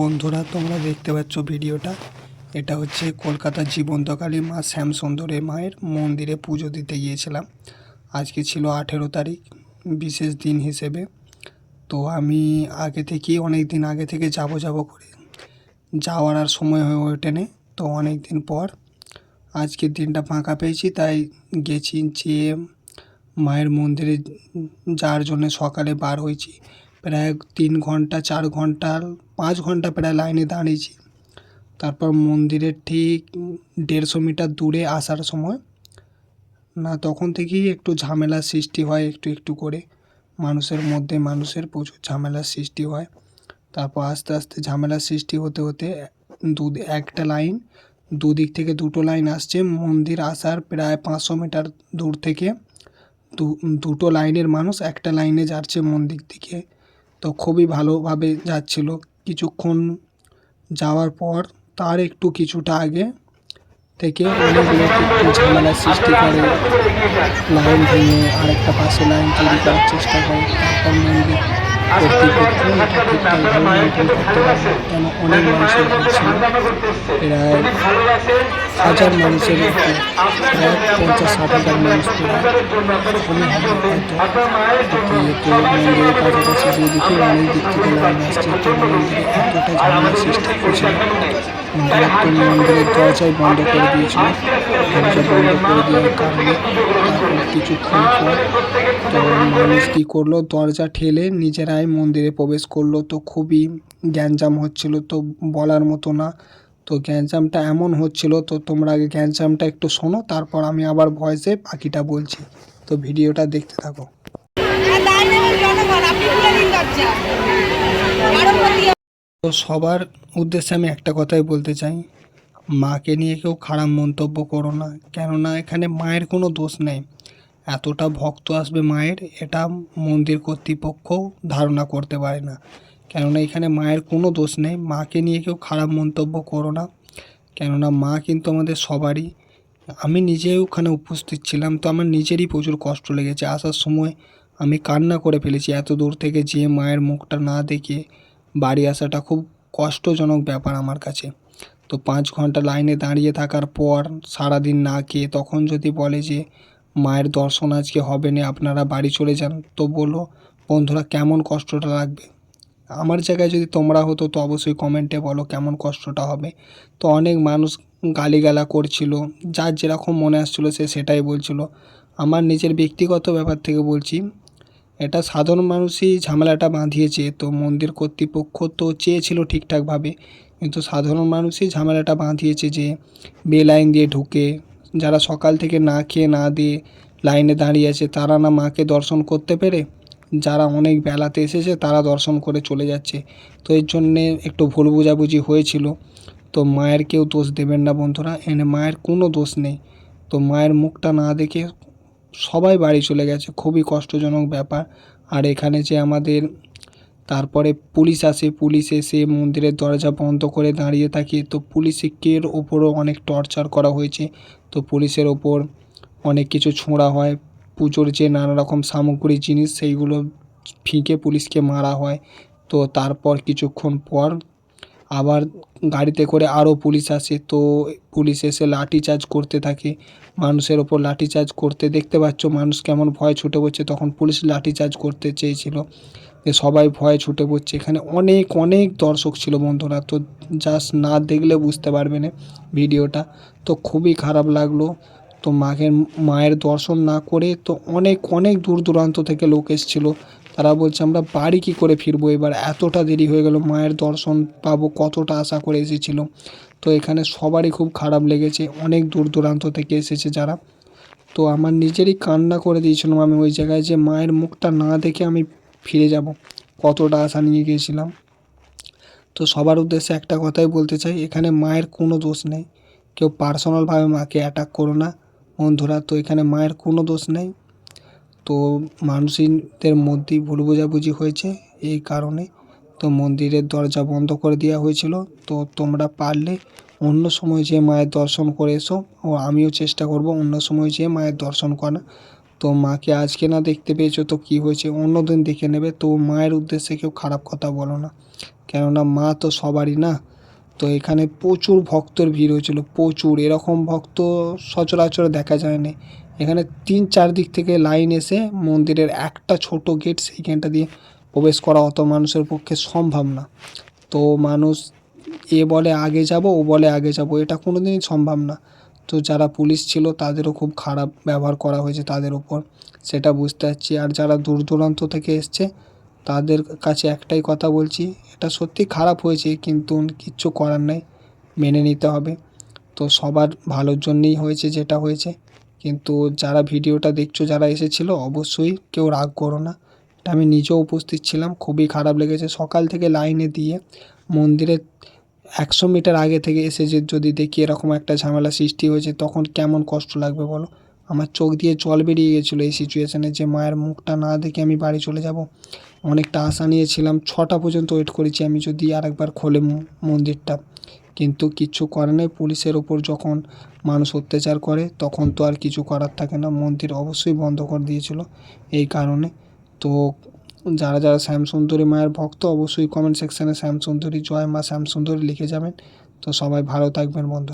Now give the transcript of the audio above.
বন্ধুরা, তোমরা দেখতে পাচ্ছ ভিডিওটা। এটা হচ্ছে কলকাতার জীবন্তকালী মা শ্যামসুন্দরী মায়ের মন্দিরে পুজো দিতে গিয়েছিলাম। আজকে ছিল আঠেরো তারিখ, বিশেষ দিন হিসেবে। তো আমি আগে থেকেই, অনেক দিন আগে থেকে যাব যাব করে যাওয়ার আর সময় হয়ে ওঠেনি। তো অনেক দিন পর আজকের দিনটা ফাঁকা পেয়েছি, তাই গেছি যেয়ে মায়ের মন্দিরে যাওয়ার জন্য সকালে বার হয়েছি। প্রায় তিন ঘণ্টা, চার ঘণ্টা পাঁচ ঘণ্টা প্রায় লাইনে দাঁড়িয়েছি। তারপর মন্দিরের ঠিক দেড়শো মিটার দূরে আসার সময়, না তখন থেকেই একটু ঝামেলার সৃষ্টি হয় একটু একটু করে। মানুষের মধ্যে মানুষের প্রচুর ঝামেলার সৃষ্টি হয়। তারপর আস্তে আস্তে ঝামেলার সৃষ্টি হতে হতে দু, একটা লাইন, দুদিক থেকে দুটো লাইন আসছে। মন্দির আসার প্রায় পাঁচশো মিটার দূর থেকে দু, দুটো লাইনের মানুষ একটা লাইনে যাচ্ছে মন্দির দিকে। তো খুবই ভালোভাবে যাচ্ছিল। কিছুক্ষণ যাওয়ার পর তার একটু কিছুটা আগে থেকে অনেক লোক একটু ঝামেলার সৃষ্টি করে। লাইন ভেঙে আরেকটা পাশে লাইন তৈরি করার চেষ্টা করে। কেন অনেক মানুষের প্রায় হাজার মানুষের প্রায় পঞ্চাশ ষাট হাজার মানুষ হয়তো দিয়ে কাছাকাছি যেদিকে অনেক দিক থেকে লাইন আসছে এতটা ঝামেলা সৃষ্টি করছিল মন্দিরের দরজাই বন্ধ করে দিয়েছিল। দরজা বন্ধ করে দেওয়ার কারণে কিছুক্ষণ পর মানুষ কী করল? দরজা ঠেলে নিজেরাই মন্দিরে প্রবেশ করল। তো খুবই গ্যাঞ্জাম হচ্ছিল। তো বলার মতো না। তো গ্যাঞ্জামটা এমন হচ্ছিল। তো তোমরা আগে গ্যাঞ্জামটা একটু শোনো, তারপর আমি আবার ভয়েসে বাকিটা বলছি। তো ভিডিওটা দেখতে থাকো। তো সবার উদ্দেশ্যে আমি একটা কথাই বলতে চাই। মাকে নিয়ে কেউ খারাপ মন্তব্য করো না, কেননা এখানে মায়ের কোনো দোষ নেই। এতটা ভক্ত আসবে মায়ের, এটা মন্দির কর্তৃপক্ষ ধারণা করতে পারে না। কেননা এখানে মায়ের কোনো দোষ নেই, মাকে নিয়ে কেউ খারাপ মন্তব্য করো না। কেননা মা কিন্তু আমাদের সবারই। আমি নিজেও ওখানে উপস্থিত ছিলাম, তো আমার নিজেরই প্রচুর কষ্ট লেগেছে। আসার সময় আমি কান্না করে ফেলেছি এত দূর থেকে যে মায়ের মুখটা না দেখে বাড়ি আসাটা খুব কষ্টজনক ব্যাপার আমার কাছে। তো পাঁচ ঘণ্টা লাইনে দাঁড়িয়ে থাকার পর সারাদিন না খেয়ে তখন যদি বলে যে, মায়ের দর্শন আজকে হবে না, আপনারা বাড়ি চলে যান, তো বলো বন্ধুরা, কেমন কষ্টটা লাগবে? আমার জায়গায় যদি তোমরা হতো তো অবশ্যই কমেন্টে বলো কেমন কষ্টটা হবে। তো অনেক মানুষ গালিগালা করছিল, যার যেরকম মনে আসছিল সে সেটাই বলছিল। আমার নিজের ব্যক্তিগত ব্যাপার থেকে বলছি এটা সাধারণ মানুষই ঝামেলাটা বাঁধিয়েছে, তো মন্দির কর্তৃপক্ষ তো চেয়েছিল ঠিকঠাকভাবে। কিন্তু সাধারণ মানুষই ঝামেলাটা বাঁধিয়েছে যে বে লাইন দিয়ে ঢুকে, যারা সকাল থেকে না খেয়ে না দিয়ে লাইনে দাঁড়িয়ে আছে, তারা না মাকে দর্শন করতে পেরে? যারা অনেক বেলাতে এসেছে, তারা দর্শন করে চলে যাচ্ছে। তো এর জন্যে একটু ভুল বোঝাবুঝি হয়েছিল। তো মায়ের কেউ দোষ দেবেন না বন্ধুরা, এনে মায়ের কোনো দোষ নেই। তো মায়ের মুখটা না দেখে সবাই বাড়ি চলে গেছে, খুবই কষ্টজনক ব্যাপার। আর এখানে যে আমাদের, তারপরে পুলিশ আসে, পুলিশ এসে মন্দিরের দরজা বন্ধ করে দাঁড়িয়ে থাকে। তো পুলিশের ওপরও অনেক টর্চার করা হয়েছে। তো পুলিশের ওপর অনেক কিছু ছোঁড়া হয়। পুজোর যে নানা রকম সামগ্রী, জিনিস, সেইগুলো ফিঁকে পুলিশকে মারা হয়। তো তারপর কিছুক্ষণ পর আবার গাড়িতে করে আরও পুলিশ আসে, তো পুলিশ এসে লাঠিচার্জ করতে থাকে। মানুষের ওপর লাঠিচার্জ করতে, দেখতে পাচ্ছ মানুষ কেমন ভয় ছুটে পড়ছে, তখন পুলিশ লাঠিচার্জ করতে চেয়েছিল। যে সবাই ভয়ে ছুটে পড়ছে। এখানে অনেক অনেক দর্শক ছিল বন্ধুরা, তো জাস্ট না দেখলে বুঝতে পারবে না ভিডিওটা। তো খুবই খারাপ লাগল। তো মাকে, মায়ের দর্শন না করে তো অনেক অনেক দূর দূরান্ত থেকে লোক এসেছিল। তারা বলছে, আমরা বাড়ি কী করে ফিরবো? এবার এতটা দেরি হয়ে গেল, মায়ের দর্শন পাবো কতটা আশা করে এসেছিল। তো এখানে সবারই খুব খারাপ লেগেছে, অনেক দূর দূরান্ত থেকে এসেছে যারা। তো আমার নিজেরই কান্না করে দিয়েছিলাম আমি ওই জায়গায় যে, মায়ের মুখটা না দেখে আমি ফিরে যাব। কতটা আশা নিয়ে গিয়েছিলাম। তো সবার উদ্দেশ্যে একটা কথাই বলতে চাই, এখানে মায়ের কোনো দোষ নেই। কেউ পার্সোনালভাবে মাকে অ্যাটাক করো না বন্ধুরা। তো এখানে মায়ের কোনো দোষ নেই। তো মানুষদের মধ্যেই ভুল বোঝাবুঝি হয়েছে এই কারণে তো মন্দিরের দরজা বন্ধ করে দেওয়া হয়েছিল। তো তোমরা পারলে অন্য সময় যেয়ে মায়ের দর্শন করে এসো ও আমিও চেষ্টা করব অন্য সময় যেয়ে মায়ের দর্শন করা তো মাকে আজকে না দেখতে পেয়েছ তো কী হয়েছে অন্য দিন দেখে নেবে। তো মায়ের উদ্দেশ্যে কেউ খারাপ কথা বলো না। কেননা মা তো সবারই না। তো এখানে প্রচুর ভক্তর ভিড় হয়েছিল, প্রচুর। এরকম ভক্ত সচরাচর দেখা যায়নি এখানে তিন চার দিক থেকে লাইন এসে মন্দিরের একটা ছোট গেট সেইখানটা দিয়ে প্রবেশ করা অত মানুষের পক্ষে সম্ভব না। তো মানুষ এ বলে আগে যাব, ও বলে আগে যাব, এটা কোনো দিনই সম্ভব না। তো যারা পুলিশ ছিল, তাদেরও খুব খারাপ ব্যবহার করা হয়েছে তাদের ওপর সেটা বুঝতে পারছি। আর যারা দূর দূরান্ত থেকে এসছে, তাদের কাছে একটাই কথা বলছি, এটা সত্যি খারাপ হয়েছে, কিন্তু কিচ্ছু করার নেই, মেনে নিতে হবে। তো সবার ভালোর জন্যই হয়েছে যেটা হয়েছে। কিন্তু যারা ভিডিওটা দেখছ, যারা এসেছিল, অবশ্যই কেউ রাগ করো না। এটা আমি নিজেও উপস্থিত ছিলাম, খুবই খারাপ লেগেছে। সকাল থেকে লাইনে দিয়ে মন্দিরে একশো মিটার আগে থেকে এসে যে যদি দেখি এরকম একটা ঝামেলা সৃষ্টি হয়েছে, তখন কেমন কষ্ট লাগবে বলো? আমার চোখ দিয়ে জল বেরিয়ে গেছিল এই সিচুয়েশানে যে মায়ের মুখটা না দেখে আমি বাড়ি চলে যাব। অনেকটা আশা নিয়েছিলাম। ছটা পর্যন্ত ওয়েট করেছি আমি যদি আরেকবার খোলে মন্দিরটা। কিন্তু কিচ্ছু করে নাই। পুলিশের ওপর যখন মানুষ অত্যাচার করে, তখন তো আর কিছু করার থাকে না। মন্দির অবশ্যই বন্ধ করে দিয়েছিল এই কারণে। তো যারা যারা শ্যামসুন্দরী মায়ের ভক্ত, অবশ্যই কমেন্ট সেকশানে শ্যামসুন্দরী জয় মা শ্যামসুন্দরী লিখে যাবেন। তো সবাই ভালো থাকবেন বন্ধু